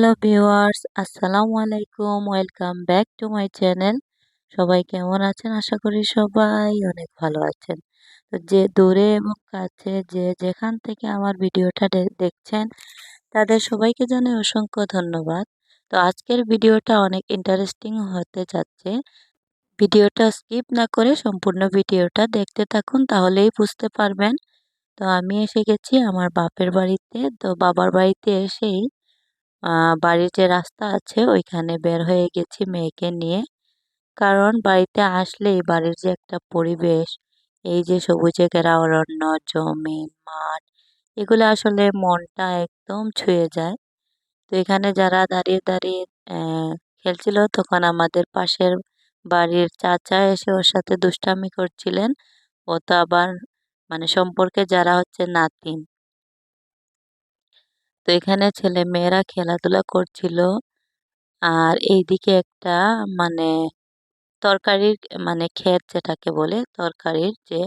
Hello viewers, আসসালামু আলাইকুম, welcome back to my channel. সবাই কেমন আছেন? আশা করি সবাই অনেক ভালো আছেন। তো যে দূরে এবং কাছে যে যেখান থেকে আমার ভিডিওটা দেখছেন, তাদের সবাইকে জানাই অসংখ্য ধন্যবাদ। তো আজকের ভিডিওটা অনেক ইন্টারেস্টিং হতে যাচ্ছে। ভিডিওটা স্কিপ না করে সম্পূর্ণ ভিডিওটা দেখতে থাকুন, তাহলেই বুঝতে পারবেন। তো আমি এসে গেছি আমার বাপের বাড়িতে। তো বাবার বাড়িতে এসেই বাড়ির যে রাস্তা আছে, ওইখানে বের হয়ে গেছি মেয়েকে নিয়ে। কারণ বাড়িতে আসলেই বাড়ির যে একটা পরিবেশ, এই যে সবুজে ঘেরা অরণ্য জমি মাঠ, এগুলো আসলে মনটা একদম ছুঁয়ে যায়। তো এখানে যারা দাঁড়িয়ে দাঁড়িয়ে খেলছিল, তখন আমাদের পাশের বাড়ির চাচা এসে ওর সাথে দুষ্টামি করছিলেন। ও তো আবার মানে সম্পর্কে যারা হচ্ছে নাতিন। তো এখানে ছেলে মেয়েরা খেলাধুলা করছিল। আর এইদিকে একটা মানে তরকারির মানে ক্ষেত যেটাকে বলে, তরকারির যে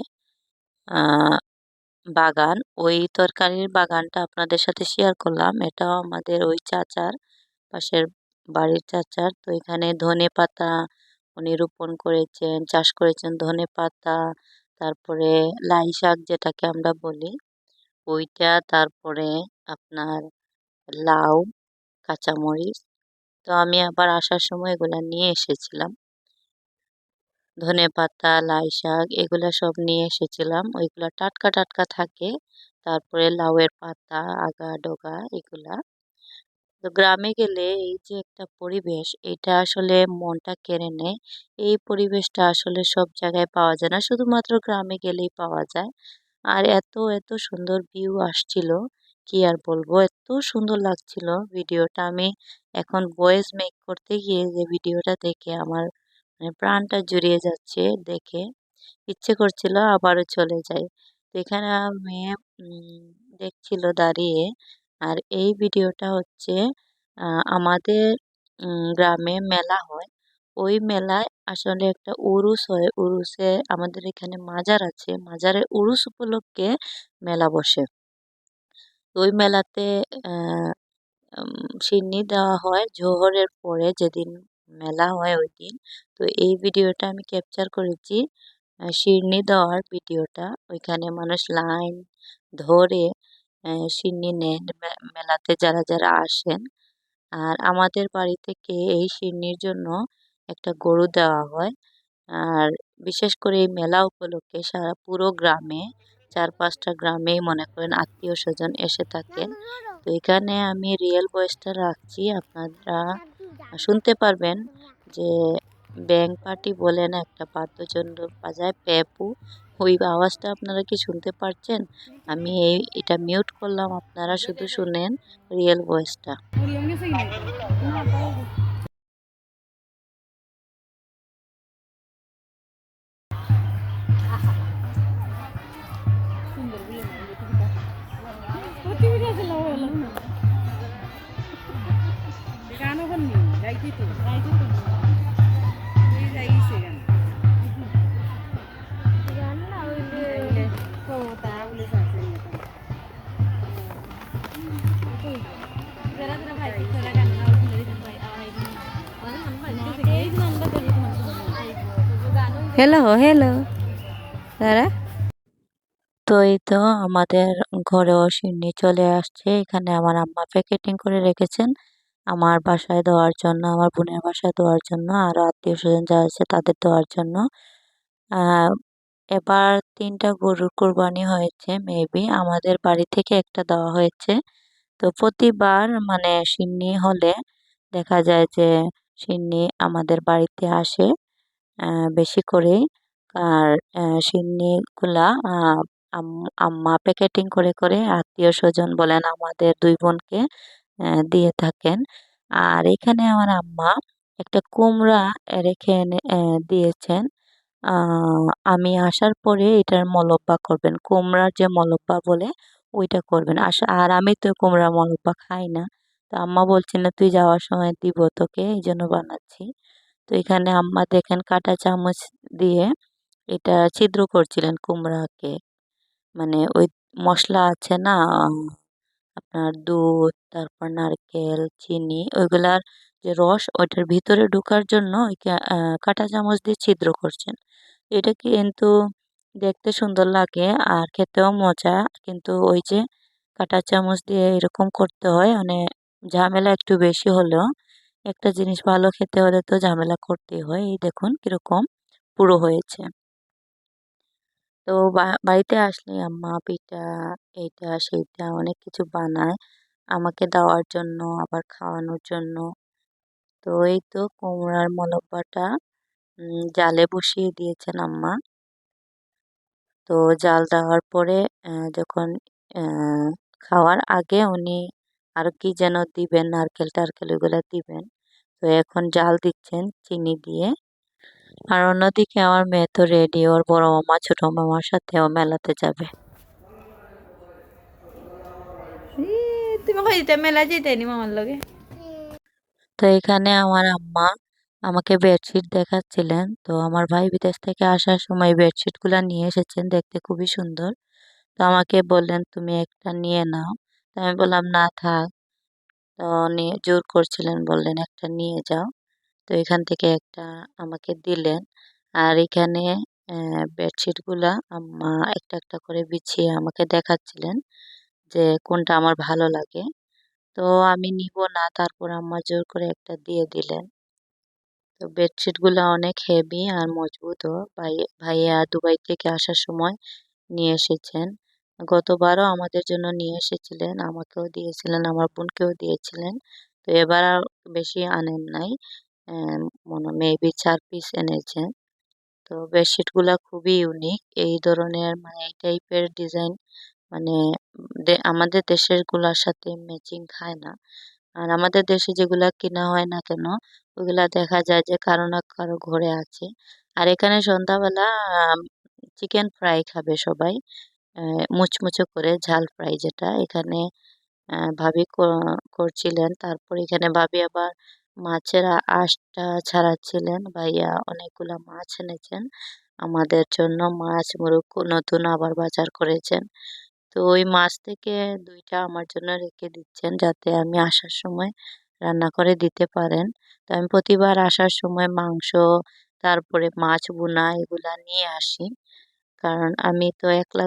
বাগান, ওই তরকারির বাগানটা আপনাদের সাথে শেয়ার করলাম। এটাও আমাদের ওই চাচার পাশের বাড়ির চাচার। তো এখানে ধনে পাতা উনি রোপণ করেছেন, চাষ করেছেন ধনে পাতা, তারপরে লাই শাক যেটাকে আমরা বলি, ওইটা, তারপরে আপনার লাউ, কাঁচামরিচ। তো আমি আবার আসার সময় এগুলো নিয়ে এসেছিলাম। ধনে পাতা, লাই শাক এগুলো সব নিয়ে এসেছিলাম। ওইগুলো টাটকা টাটকা থাকে। তারপরে লাউয়ের পাতা, আগা, ডগা এগুলা। তো গ্রামে গেলে এই যে একটা পরিবেশ, এটা আসলে মনটা কেড়ে নেয়। এই পরিবেশটা আসলে সব জায়গায় পাওয়া যায় না। শুধুমাত্র গ্রামে গেলেই পাওয়া যায়। আর এত এত সুন্দর ভিউ আসছিল। কি আর বলব? এত সুন্দর লাগছিল ভিডিওটা। আমি এখন ভয়েস মেক করতে গিয়ে যে ভিডিওটা দেখে আমার মানে প্রাণটা জুড়িয়ে যাচ্ছে দেখে। ইচ্ছে করছিল আবারও চলে যাই। তো এখানে মেয়ে দেখছিল দাঁড়িয়ে। আর এই ভিডিওটা হচ্ছে আমাদের গ্রামে মেলা হয়। ওই মেলায় আসলে একটা উরুস হয়। উরুসে আমাদের এখানে মাজার আছে। মাজারে উরুস উপলক্ষে মেলা বসে। ওই মেলাতে সিন্নি দেওয়া হয় জোহরের পরে যেদিন মেলা হয় ওই দিন। তো এই ভিডিওটা আমি ক্যাপচার করেছি সিন্নি দেওয়ার ভিডিওটা। ওইখানে মানুষ লাইন ধরে সিন্নি নেন মেলাতে যারা যারা আসেন, আর আমাদের বাড়ি থেকে এই সিন্নির জন্য একটা গরু দেওয়া হয়। আর বিশেষ করে এই মেলা উপলক্ষে সারা পুরো গ্রামে চার পাঁচটা গ্রামেই মনে করেন আত্মীয় স্বজন এসে থাকেন। তো এখানে আমি রিয়েল ভয়েসটা রাখছি, আপনারা শুনতে পারবেন যে ব্যাং পার্টি বলে না একটা বাদ্যযন্ত্র বাজায়, প্যাপু। ওই আওয়াজটা আপনারা কি শুনতে পারছেন? আমি এই, এটা মিউট করলাম, আপনারা শুধু শুনেন রিয়েল ভয়েসটা হ্যালো হ্যালো তারা তো এই তো আমাদের ঘরেও সিন্নি চলে আসছে। এখানে আমার আম্মা প্যাকেটিং করে রেখেছেন। আমার বাসায় দেওয়ার জন্য, আমার বোনের বাসায় দেওয়ার জন্য আরও আত্মীয় স্বজন যা আছে তাদের দেওয়ার জন্য। এবার তিনটা গরুর কোরবানি হয়েছে মেবি আমাদের বাড়ি থেকে একটা দেওয়া হয়েছে। তো প্রতিবার মানে সিন্নি হলে দেখা যায় যে সিন্নি আমাদের বাড়িতে আসে বেশি করে আর সিন্নিগুলা আম্মা প্যাকেটিং করে করে আত্মীয় স্বজন বলেন আমাদের দুই বোনকে দিয়ে থাকেন। আর এখানে আমার আম্মা একটা কুমড়া রেখে এনে দিয়েছেন। আমি আসার পরে এটার মলব্বা করবেন। কুমড়ার যে মলব্বা বলে ওইটা করবেন। আসা, আর আমি তো কুমড়া মলব্বা খাই না। তো আম্মা বলছে, না, তুই যাওয়ার সময় দিব তোকে, এই জন্য বানাচ্ছি। তো এখানে আম্মা দেখেন কাটা চামচ দিয়ে এটা ছিদ্র করছিলেন কুমড়াকে। মানে ওই মশলা আছে না আপনার দুধ, তারপর নারকেল, চিনি, ওইগুলার যে রস, ওইটার ভিতরে ঢোকার জন্য ওই কাঁটা চামচ দিয়ে ছিদ্র করছেন। এটা কিন্তু দেখতে সুন্দর লাগে আর খেতেও মজা। কিন্তু ওই যে কাঁটা চামচ দিয়ে এরকম করতে হয় মানে ঝামেলা একটু বেশি হলেও একটা জিনিস ভালো খেতে হলে তো ঝামেলা করতেই হয়। এই দেখুন কীরকম পুরো হয়েছে। তো বাড়িতে আসলে আম্মা পিঠা এইটা, সেইটা অনেক কিছু বানায় আমাকে দেওয়ার জন্য, আবার খাওয়ানোর জন্য। তো এই তো কুমড়ার মোলব্বাটা জালে বসিয়ে দিয়েছেন আম্মা। তো জাল দেওয়ার পরে যখন খাওয়ার আগে উনি আর কি যেন দিবেন নারকেল টারকেল ওগুলো দিবেন। তো এখন জাল দিচ্ছেন চিনি দিয়ে। আর অন্যদিকে আমার মেয়ে তো রেডি ওর বড় মামা ছোট মামার সাথেও মেলাতে যাবে। তুমি কইতে মেলা যেতে মামার লগে? তো এখানে আমার আম্মা আমাকে বেডশিট দেখাচ্ছিলেন। তো আমার ভাই বিদেশ থেকে আসার সময় বেডশিট বেডশিটগুলো নিয়ে এসেছেন দেখতে খুবই সুন্দর। তো আমাকে বললেন তুমি একটা নিয়ে নাও। তো আমি বললাম না থাক। তো জোর করছিলেন বললেন একটা নিয়ে যাও। তো এখান থেকে একটা আমাকে দিলেন। আর এখানে বেডশিটগুলা আম্মা একটা একটা করে বিছিয়ে আমাকে দেখাচ্ছিলেন যে কোনটা আমার ভালো লাগে। তো আমি নিব না, তারপর আম্মা জোর করে একটা দিয়ে দিলেন। তো বেডশিটগুলো অনেক হেভি আর মজবুতও। ভাই, ভাইয়া দুবাই থেকে আসার সময় নিয়ে এসেছেন। গতবারও আমাদের জন্য নিয়ে এসেছিলেন, আমাকেও দিয়েছিলেন, আমার বোনকেও দিয়েছিলেন। তো এবার আর বেশি আনেন নাই। মনে মেবি চার পিস এনেছেন তো বেডশিটগুলা খুবই ইউনিক এই ধরনের মানে এই টাইপের ডিজাইন মানে আমাদের দেশেরগুলার সাথে ম্যাচিং খায় না। আর আমাদের দেশে যেগুলা কিনা হয় না কেন, ওগুলা দেখা যায় যে কারও না কারও ঘরে আছে। আর এখানে সন্ধ্যাবেলা চিকেন ফ্রাই খাবে সবাই। মুচমুচে করে ঝাল ফ্রাই যেটা। এখানে ভাবি করছিলেন। তারপর এখানে ভাবি আবার মাছের আঁশটা ছাড়াচ্ছিলেন ভাইয়া অনেকগুলা মাছ এনেছেন। আমাদের জন্য মাছ, মুরগ নতুন আবার বাজার করেছেন। তো ওই মাছ থেকে দুইটা আমার জন্য রেখে দিচ্ছেন যাতে আমি আসার সময় রান্না করে দিতে পারেন। তো আমি প্রতিবার আসার সময় মাংস, তারপরে মাছ বোনা এগুলা নিয়ে আসি। কারণ আমি তো একলা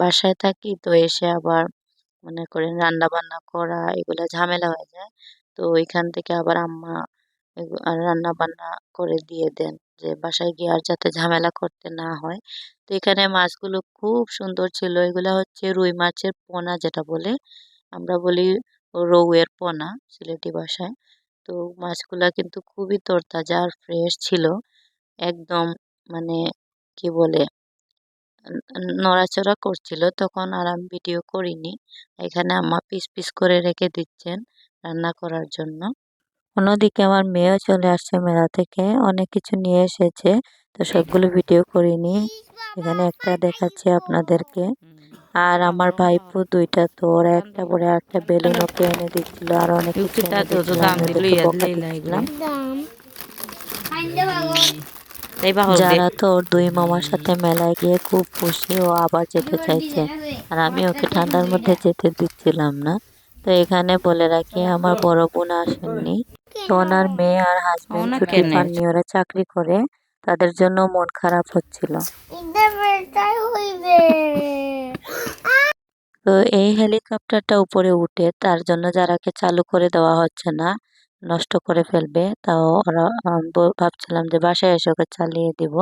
বাসায় থাকি তো এসে আবার মনে করেন রান্না বান্না করা এগুলা ঝামেলা হয়ে যায়। তো এখান থেকে আবার আম্মা রান্না বান্না করে দিয়ে দেন যে বাসায় গিয়ে আর যাতে ঝামেলা করতে না হয়। তো এখানে মাছগুলো খুব সুন্দর ছিল। এগুলো হচ্ছে রুই মাছের পোনা যেটা বলে। আমরা বলি রৌয়ের পোনা সিলেটি ভাষায়। তো মাছগুলা কিন্তু খুবই তরতাজা আর ফ্রেশ ছিল। একদম মানে কি বলে নড়াচড়া করছিল। তখন আর আমি ভিডিও করিনি। এখানে আম্মা পিস পিস করে রেখে দিচ্ছেন। রান্না করার জন্য। অন্যদিকে আমার মেয়েও চলে আসছে মেলা থেকে অনেক কিছু নিয়ে এসেছে তো সবগুলো ভিডিও করিনি এখানে একটা দেখাচ্ছি আপনাদেরকে। আর আমার ভাইপো দুইটা তো ওরা একটা পরে একটা বেলুন ওকে এনে দিচ্ছিল আর অনেক কিছু যারা তো ওর দুই মামার সাথে মেলায় গিয়ে খুব খুশি ও আবার যেতে চাইছে। আর আমি ওকে ঠান্ডার মধ্যে যেতে দিচ্ছিলাম না। তো এখানে বলে রাখি আমার বড় বোন আসেননি। তো ওনার মেয়ে আর হাজবেন্ড ছুটি পাননি ওরা চাকরি করে। তাদের জন্য মন খারাপ হচ্ছিল। তো এই হেলিকপ্টারটা উপরে উঠে তার জন্য যারাকে চালু করে দেওয়া হচ্ছে না নষ্ট করে ফেলবে তাও ওরা ভাবছিলাম যে বাসায় এসে ওকে চালিয়ে দিব।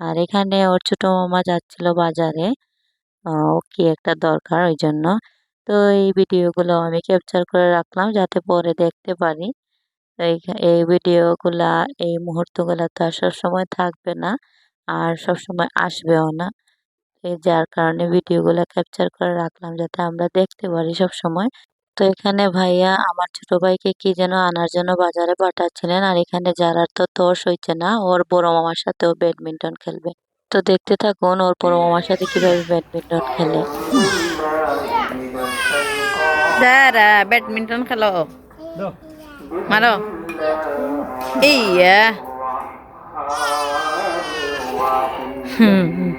আর এখানে ওর ছোট মামা যাচ্ছিল বাজারে ও কি একটা দরকার ওই জন্য। তো এই ভিডিওগুলো আমি ক্যাপচার করে রাখলাম যাতে পরে দেখতে পারি। তো এই ভিডিওগুলা, এই মুহূর্তগুলো তো আর সবসময় থাকবে না আর সবসময় আসবেও না। যার কারণে ভিডিওগুলো ক্যাপচার করে রাখলাম যাতে আমরা দেখতে পারি সব সময় তো এখানে ভাইয়া আমার ছোট ভাইকে কি যেন আনার জন্য বাজারে পাঠাচ্ছিলেন আর এখানে যারার তো তোর সইছে না, ওর বড় মামার সাথেও ব্যাডমিন্টন খেলবে। তো দেখতে থাকুন ওর বড় মামার সাথে কীভাবে ব্যাডমিন্টন খেলে। যারা ব্যাডমিন্টন খেলো। মারো। ইয়া। হুম হুম।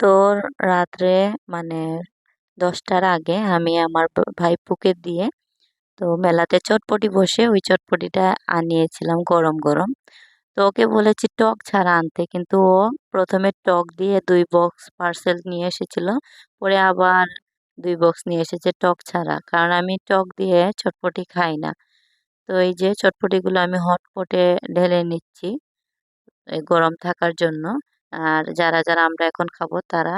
তো রাত্রে মানে দশটার আগে আমি আমার ভাইপুকে দিয়ে তো মেলাতে চটপটি বসে ওই চটপটিটা আনিয়েছিলাম গরম গরম। তো ওকে বলেছি টক ছাড়া আনতে, কিন্তু ও প্রথমে টক দিয়ে দুই বক্স পার্সেল নিয়ে এসেছিল, পরে আবার দুই বক্স নিয়ে এসেছে টক ছাড়া, কারণ আমি টক দিয়ে চটপটি খাই না। তো এই যে চটপটিগুলো আমি হটপটে ঢেলে নিচ্ছি গরম থাকার জন্য। আর যারা যারা আমরা এখন খাব তারা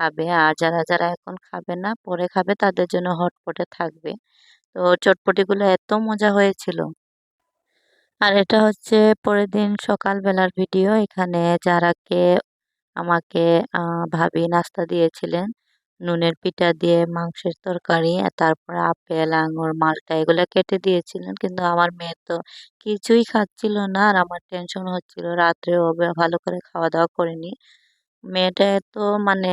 খাবে, আর যারা যারা এখন খাবে না, পরে খাবে, তাদের জন্য হটপটে থাকবে। তো চটপটিগুলো এত মজা হয়েছিল। আর এটা হচ্ছে পরের দিন সকালবেলার ভিডিও। এখানে যারাকে আমাকে আহ, ভাবি নাস্তা দিয়েছিলেন নুনের পিঠা দিয়ে মাংসের তরকারি তারপরে আপেল আঙুর মালটা এগুলো কেটে দিয়েছিলেন। কিন্তু আমার মেয়ে তো কিছুই খাচ্ছিল না আর আমার টেনশন হচ্ছিল। রাত্রে ও ভালো করে খাওয়া দাওয়া করেনি। মেয়েটা এত মানে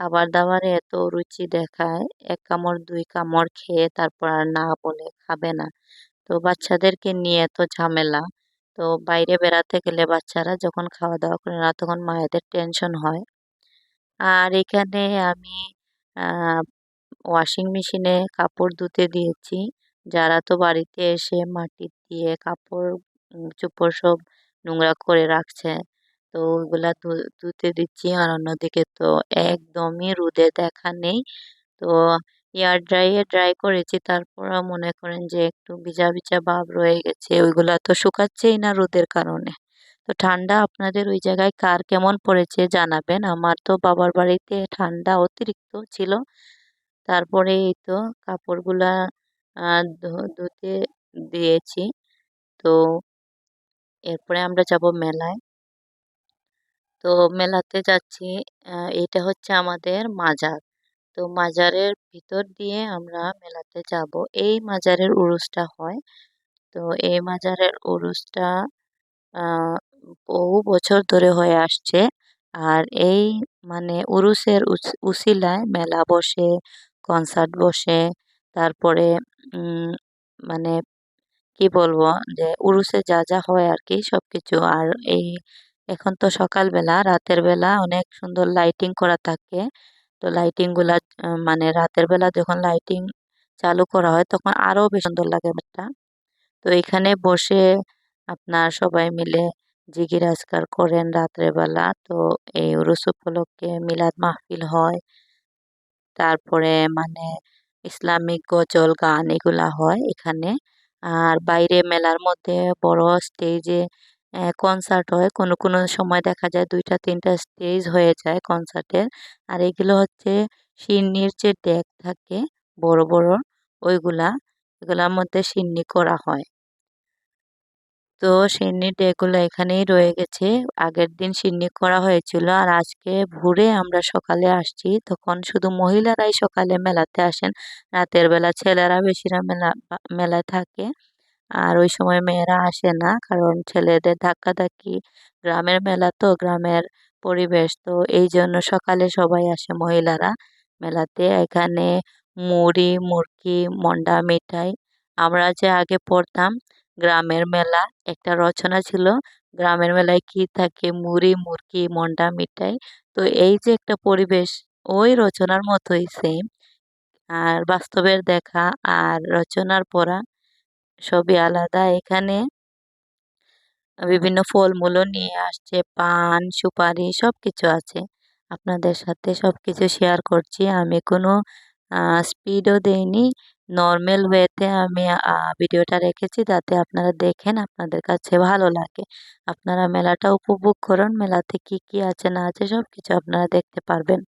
খাবার দাবারে এত রুচি দেখায়, এক কামড়, দুই কামড় খেয়ে তারপর আর না বলে খাবে না। তো বাচ্চাদেরকে নিয়ে এত ঝামেলা। তো বাইরে বেড়াতে গেলে বাচ্চারা যখন খাওয়া দাওয়া করে না, তখন মায়েদের টেনশন হয়। আর এখানে আমি ওয়াশিং মেশিনে কাপড় ধুতে দিয়েছি। যারা তো বাড়িতে এসে মাটি দিয়ে কাপড় চোপড় সব নোংরা করে রাখছে তো ওইগুলা ধু- ধুতে দিচ্ছি। আর অন্যদিকে তো একদমই রোদে দেখা নেই। তো এয়ার ড্রাইয়ে ড্রাই করেছি। তারপরে মনে করেন যে একটু ভিজা ভিজা ভাব রয়ে গেছে। ওইগুলা তো শুকাচ্ছেই না রোদের কারণে। তো ঠান্ডা আপনাদের ওই জায়গায় কার কেমন পড়েছে জানাবেন। আমার তো বাবার বাড়িতে ঠান্ডা অতিরিক্ত ছিল। তারপরে এই তো কাপড়গুলা ধুতে দিয়েছি। তো এরপরে আমরা যাব মেলায়। তো মেলাতে যাচ্ছি এটা হচ্ছে আমাদের মাজার। তো মাজারের ভিতর দিয়ে আমরা মেলাতে যাব। এই মাজারের উরুসটা হয়। তো এই মাজারের উরুসটা বহু বছর ধরে হয়ে আসছে। আর এই মানে উরুসের উস- উসিলায় মেলা বসে কনসার্ট বসে, তারপরে মানে কি বলব যে উরুসে যা যা হয় আর কি সবকিছু। আর এই এখন তো সকালবেলা রাতের বেলা অনেক সুন্দর লাইটিং করা থাকে। তো লাইটিংগুলা আহ, মানে রাতের বেলা যখন লাইটিং চালু করা হয় তখন আরও বেশি সুন্দর লাগে ব্যাপারটা। তো এখানে বসে আপনার সবাই মিলে জিকির আজকার করেন রাত্রের বেলা। তো এই উরুস উপলক্ষে মিলাদ মাহফিল হয়। তারপরে মানে ইসলামিক গজল গান এগুলা হয় এখানে। আর বাইরে মেলার মধ্যে বড় স্টেজে কনসার্ট হয়। কোনো কোনো সময় দেখা যায় দুইটা, তিনটা স্টেজ হয়ে যায় কনসার্টের আর এগুলো হচ্ছে সিন্নির যে ডেক থাকে, বড় বড়, ওইগুলা, এগুলার মধ্যে সিন্নি করা হয়। তো সিন্নির ডেগুলো এখানেই রয়ে গেছে। আগের দিন সিন্নি করা হয়েছিল আর আজকে ভোরে আমরা সকালে আসছি। তখন শুধু মহিলারাই সকালে মেলাতে আসেন, রাতের বেলা ছেলেরা বেশিরা মেলা মেলায় থাকে। আর ওই সময় মেয়েরা আসে না, কারণ ছেলেদের ধাক্কাধাক্কি। গ্রামের মেলা তো, গ্রামের পরিবেশ। তো এই জন্য সকালে সবাই আসে মহিলারা মেলাতে। এখানে মুড়ি, মুরকি, মন্ডা, মিঠাই। আমরা যে আগে পড়তাম গ্রামের মেলা, একটা রচনা ছিল, গ্রামের মেলায় কি থাকে? মুড়ি, মুরকি, মন্ডা, মিঠাই? তো এই যে একটা পরিবেশ, ওই রচনার মতোই সেম আর বাস্তবের দেখা আর রচনার পড়া সবই আলাদা এখানে। বিভিন্ন ফলমূলও নিয়ে আসছে, পান, সুপারি সব কিছু আছে। আপনাদের সাথে সব কিছু শেয়ার করছি। আমি কোনো স্পিডও দেইনি। নর্মাল ওয়েতে আমি ভিডিওটা রেখেছি যাতে আপনারা দেখেন, আপনাদের কাছে ভালো লাগে। আপনারা মেলাটা উপভোগ করুন। মেলাতে কি কি আছে, না আছে সব কিছু আপনারা দেখতে পারবেন।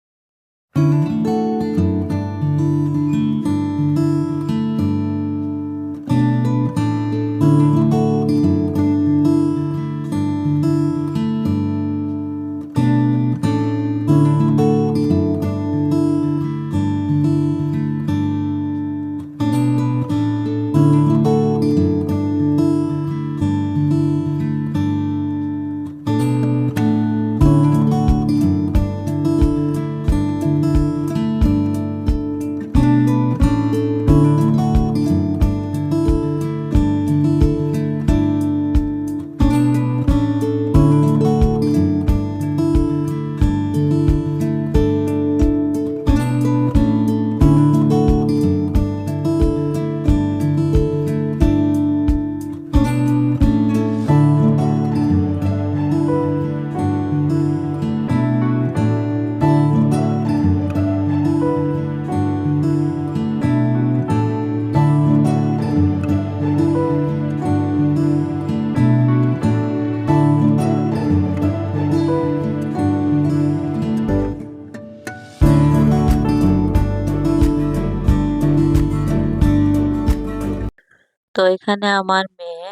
এখানে আমার মেয়ে,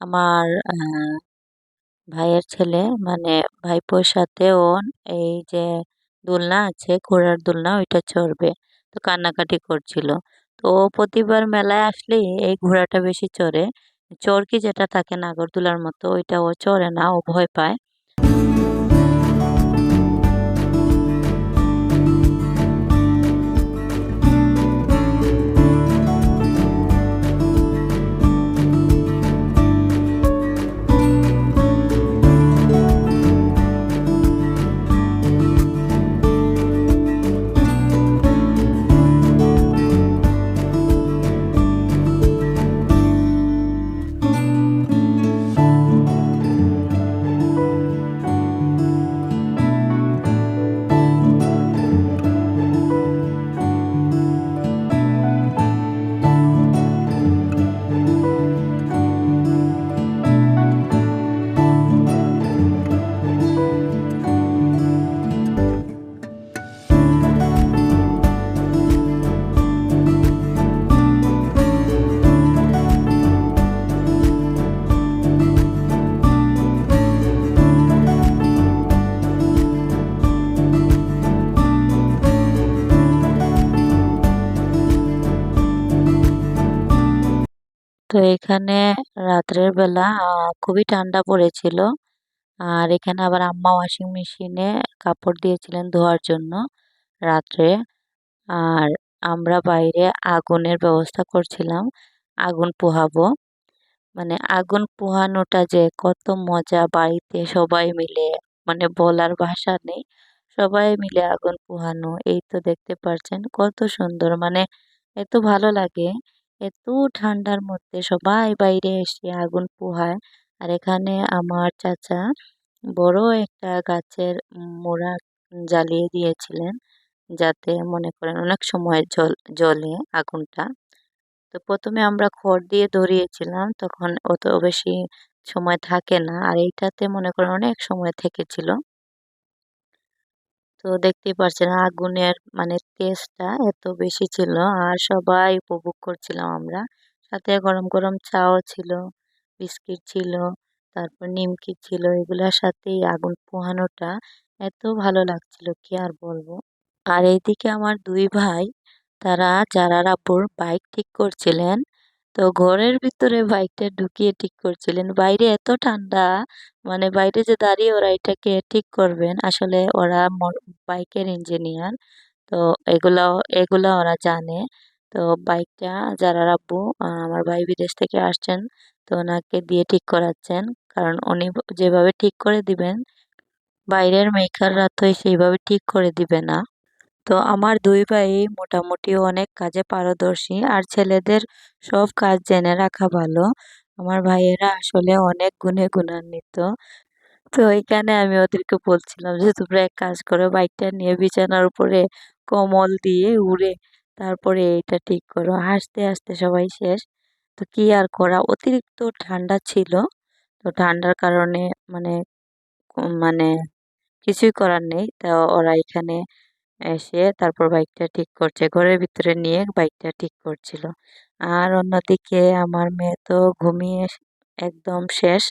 আমার ভাইয়ের ছেলে মানে ভাইপোর সাথে ও এই যে দোলনা আছে, ঘোড়ার দোলনা, ওইটা চড়বে। তো কান্নাকাটি করছিল। তো ও প্রতিবার মেলায় আসলেই এই ঘোড়াটা বেশি চড়ে। চরকি যেটা থাকে নাগরদোলার মতো, ওইটা ও চড়ে না, ও ভয় পায়। এখানে রাত্রের বেলা আহ, খুবই ঠান্ডা পড়েছিল। আর এখানে আবার আম্মা ওয়াশিং মেশিনে কাপড় দিয়েছিলেন ধোয়ার জন্য রাত্রে। আর আমরা বাইরে আগুনের ব্যবস্থা করছিলাম আগুন পোহাবো। মানে আগুন পোহানোটা যে কত মজা বাড়িতে সবাই মিলে মানে বলার ভাষা নেই। সবাই মিলে আগুন পোহানো এই তো দেখতে পাচ্ছেন কত সুন্দর মানে এত ভালো লাগে। এত ঠান্ডার মধ্যে সবাই বাইরে এসে আগুন পোহায়। আর এখানে আমার চাচা বড় একটা গাছের মোড়া জ্বালিয়ে দিয়েছিলেন যাতে মনে করেন অনেক সময় জল জ্বলে আগুনটা। তো প্রথমে আমরা খড় দিয়ে ধরিয়েছিলাম, তখন অত বেশি সময় থাকে না। আর এইটাতে মনে করেন অনেক সময় থেকেছিল। তো দেখতেই পাচ্ছেন আগুনের মানে টেস্টটা এত বেশি ছিল আর সবাই উপভোগ করছিলাম আমরা। সাথে গরম গরম চাও ছিল, বিস্কিট ছিল, তারপর নিমকি ছিল, এগুলোর সাথে এই আগুন পোহানোটা এত ভালো লাগছিল, কি আর বলব? আর এইদিকে আমার দুই ভাই, তারা জারার আব্বুর বাইক ঠিক করছিলেন তো ঘরের ভিতরে বাইকটা ঢুকিয়ে ঠিক করছিলেন। বাইরে এত ঠান্ডা মানে বাইরে যে দাঁড়িয়ে ওরা এটাকে ঠিক করবেন আসলে ওরা বাইকের ইঞ্জিনিয়ার। তো এগুলা এগুলা ওরা জানে। তো বাইকটা যারা আহ, আমার ভাই বিদেশ থেকে আসছেন তো ওনাকে দিয়ে ঠিক করাচ্ছেন। কারণ উনি যেভাবে ঠিক করে দিবেন বাইরের মেকাররা তো সেইভাবে ঠিক করে দিবে না। তো আমার দুই ভাই মোটামুটি অনেক কাজে পারদর্শী আর ছেলেদের সব কাজ জেনে রাখা ভালো। আমার ভাইয়েরা আসলে অনেক গুণে গুণান্বিত। তো এখানে আমি ওদেরকে বলছিলাম যে, তোমরা এক কাজ করো, বাইকটা নিয়ে বিছানার উপরে কমল দিয়ে উড়ে তারপরে এটা ঠিক করো। হাসতে হাসতে সবাই শেষ। তো কি আর করা? অতিরিক্ত ঠান্ডা ছিল। তো ঠান্ডার কারণে মানে মানে কিছুই করার নেই। তো ওরা এখানে এসে তারপর বাইকটা ঠিক করছে। ঘরের ভিতরে নিয়ে বাইকটা ঠিক করছিল। আর অন্যদিকে আমার মেয়ে তো ঘুমিয়ে একদম শেষ।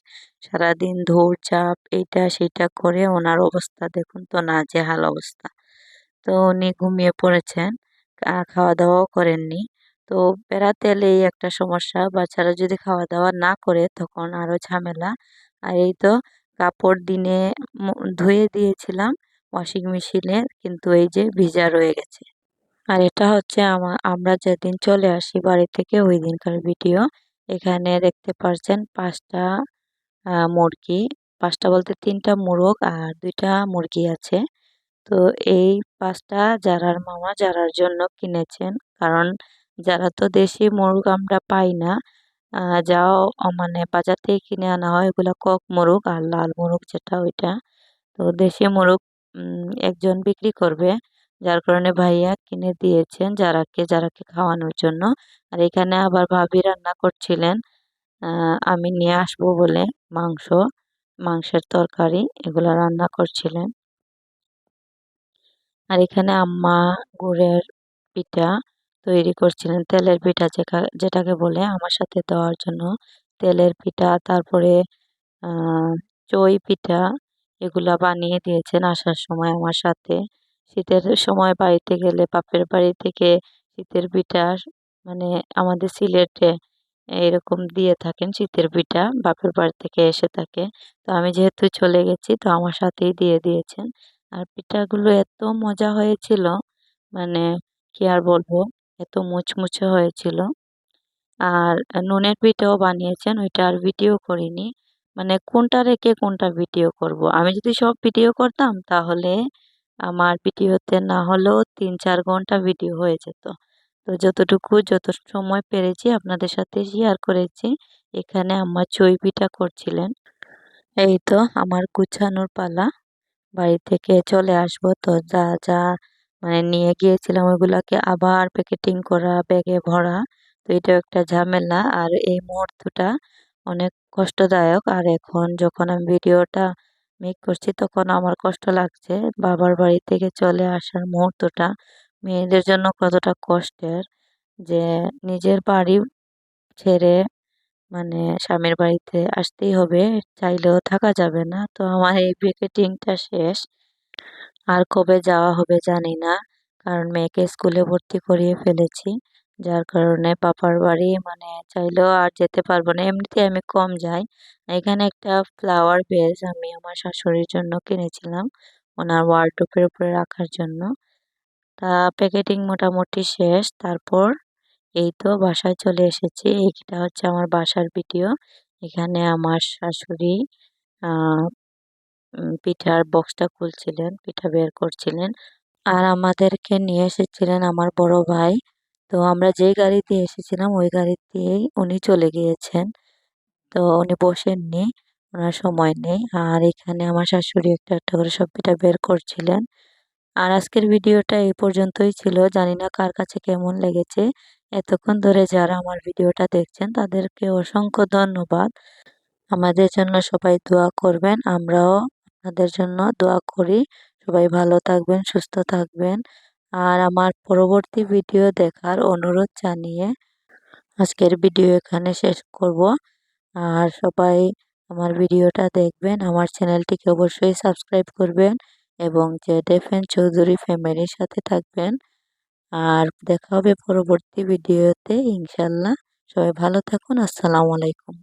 সারাদিন দৌড়ঝাঁপ এইটা, সেইটা করে ওনার অবস্থা দেখুন তো না নাজেহাল অবস্থা। তো উনি ঘুমিয়ে পড়েছেন। খাওয়া দাওয়াও করেননি। তো বেড়াতে এলে এই একটা সমস্যা, বাচ্চারা যদি খাওয়া দাওয়া না করে তখন আরও ঝামেলা। আর এই তো কাপড় দিনে ধুয়ে দিয়েছিলাম। ওয়াশিং মেশিনে কিন্তু এই যে ভিজা রয়ে গেছে। আর এটা হচ্ছে আমার আমরা যেদিন চলে আসি বাড়ি থেকে ওই দিনকার ভিডিও। এখানে দেখতে পাচ্ছেন পাঁচটা মুরগি। পাঁচটা বলতে তিনটা মোরগ আর দুইটা মুরগি আছে। তো এই পাঁচটা যারার মামা যারার জন্য কিনেছেন। কারণ যারা তো দেশি মোরগ আমরা পাই না যাও মানে বাজার থেকে কিনে আনা হয় এগুলো কক মোরগ আর লাল মোরগ যেটা ওইটা। তো দেশি মোরগ একজন বিক্রি করবে। যার কারণে ভাইয়া কিনে দিয়েছেন যারাকে যারাকে খাওয়ানোর জন্য। আর এখানে আবার ভাবি রান্না করছিলেন। আমি নিয়ে আসব বলে মাংস, মাংসের তরকারি এগুলো রান্না করছিলেন। আর এখানে আম্মা গুড়ের পিঠা তৈরি করছিলেন, তেলের পিঠা যেটা যেটাকে বলে আমার সাথে দেওয়ার জন্য তেলের পিঠা, তারপরে চই পিঠা এগুলা বানিয়ে দিয়েছেন আসার সময় আমার সাথে। শীতের সময় বাড়িতে গেলে বাপের বাড়ি থেকে শীতের পিঠা মানে আমাদের সিলেটে এরকম দিয়ে থাকেন শীতের পিঠা, বাপের বাড়ি থেকে এসে থাকে। তো আমি যেহেতু চলে গেছি, তো আমার সাথেই দিয়ে দিয়েছেন। আর পিঠাগুলো এত মজা হয়েছিল মানে কি আর বলব, এত মুচমুচে হয়েছিল। আর নুনের পিঠাও বানিয়েছেন, ওইটা আর ভিডিও করিনি। মানে কোনটা রেখে কোনটা ভিডিও করব। আমি যদি সব ভিডিও করতাম, তাহলে আমার ভিডিওতে না হলেও তিন চার ঘণ্টা ভিডিও হয়ে যেত। তো যতটুকু, যত সময় পেরেছি আপনাদের সাথে শেয়ার করেছি, এখানে আমার চই পিঠা করছিলেন। এই তো আমার গুছানোর পালা। বাড়ি থেকে চলে আসব তো, যা যা মানে নিয়ে গিয়েছিলাম ওইগুলাকে আবার প্যাকেটিং করা ব্যাগে ভরা। তো এটা একটা ঝামেলা। আর এই মুহূর্তটা অনেক কষ্টদায়ক। আর এখন যখন আমি ভিডিওটা মেক করছি, তখন আমার কষ্ট লাগছে। বাবার বাড়ি থেকে চলে আসার মুহূর্তটা মেয়েদের জন্য কতটা কষ্টের যে নিজের বাড়ি ছেড়ে মানে স্বামীর বাড়িতে আসতেই হবে, চাইলেও থাকা যাবে না। তো আমার এই প্যাকেটিংটা শেষ। আর কবে যাওয়া হবে জানি না, কারণ মেয়েকে স্কুলে ভর্তি করিয়ে ফেলেছি। যার কারণে পাপার বাড়ি মানে চাইলেও আর যেতে পারব না। এমনিতে আমি কম যাই। এখানে একটা ফ্লাওয়ার ভেজ আমি আমার শাশুড়ির জন্য কিনেছিলাম, ওনার ওয়ার্ডরোবের উপরে রাখার জন্য। তা প্যাকেটিং মোটামুটি শেষ, তারপর এই তো বাসায় চলে এসেছি। এইটা হচ্ছে আমার বাসার ভিডিও এখানে আমার শাশুড়ি পিঠার বক্সটা খুলছিলেন, পিঠা বের করছিলেন। আর আমাদেরকে নিয়ে এসেছিলেন আমার বড় ভাই। তো আমরা যেই গাড়িতে এসেছিলাম, ওই গাড়িতেই উনি চলে গিয়েছেন। তো উনি বসেননি, ওনার সময় নেই। আর এখানে আমার শাশুড়ি একটা একটা করে সব পিঠা বের করছিলেন। আর আজকের ভিডিওটা এই পর্যন্তই ছিল। জানি না কার কাছে কেমন লেগেছে। এতক্ষণ ধরে যারা আমার ভিডিওটা দেখছেন, তাদেরকে অসংখ্য ধন্যবাদ। আমাদের জন্য সবাই দোয়া করবেন। আমরাও আপনাদের জন্য দোয়া করি। সবাই ভালো থাকবেন, সুস্থ থাকবেন। আর আমার পরবর্তী ভিডিও দেখার অনুরোধ জানিয়ে আজকের ভিডিও এখানে শেষ করব। আর সবাই আমার ভিডিওটা দেখবেন, আমার চ্যানেলটিকে অবশ্যই সাবস্ক্রাইব করবেন এবং যে ডেফেন চৌধুরী ফ্যামিলির সাথে থাকবেন। আর দেখা হবে পরবর্তী ভিডিওতে, ইনশাল্লাহ। সবাই ভালো থাকুন, আসসালামু আলাইকুম।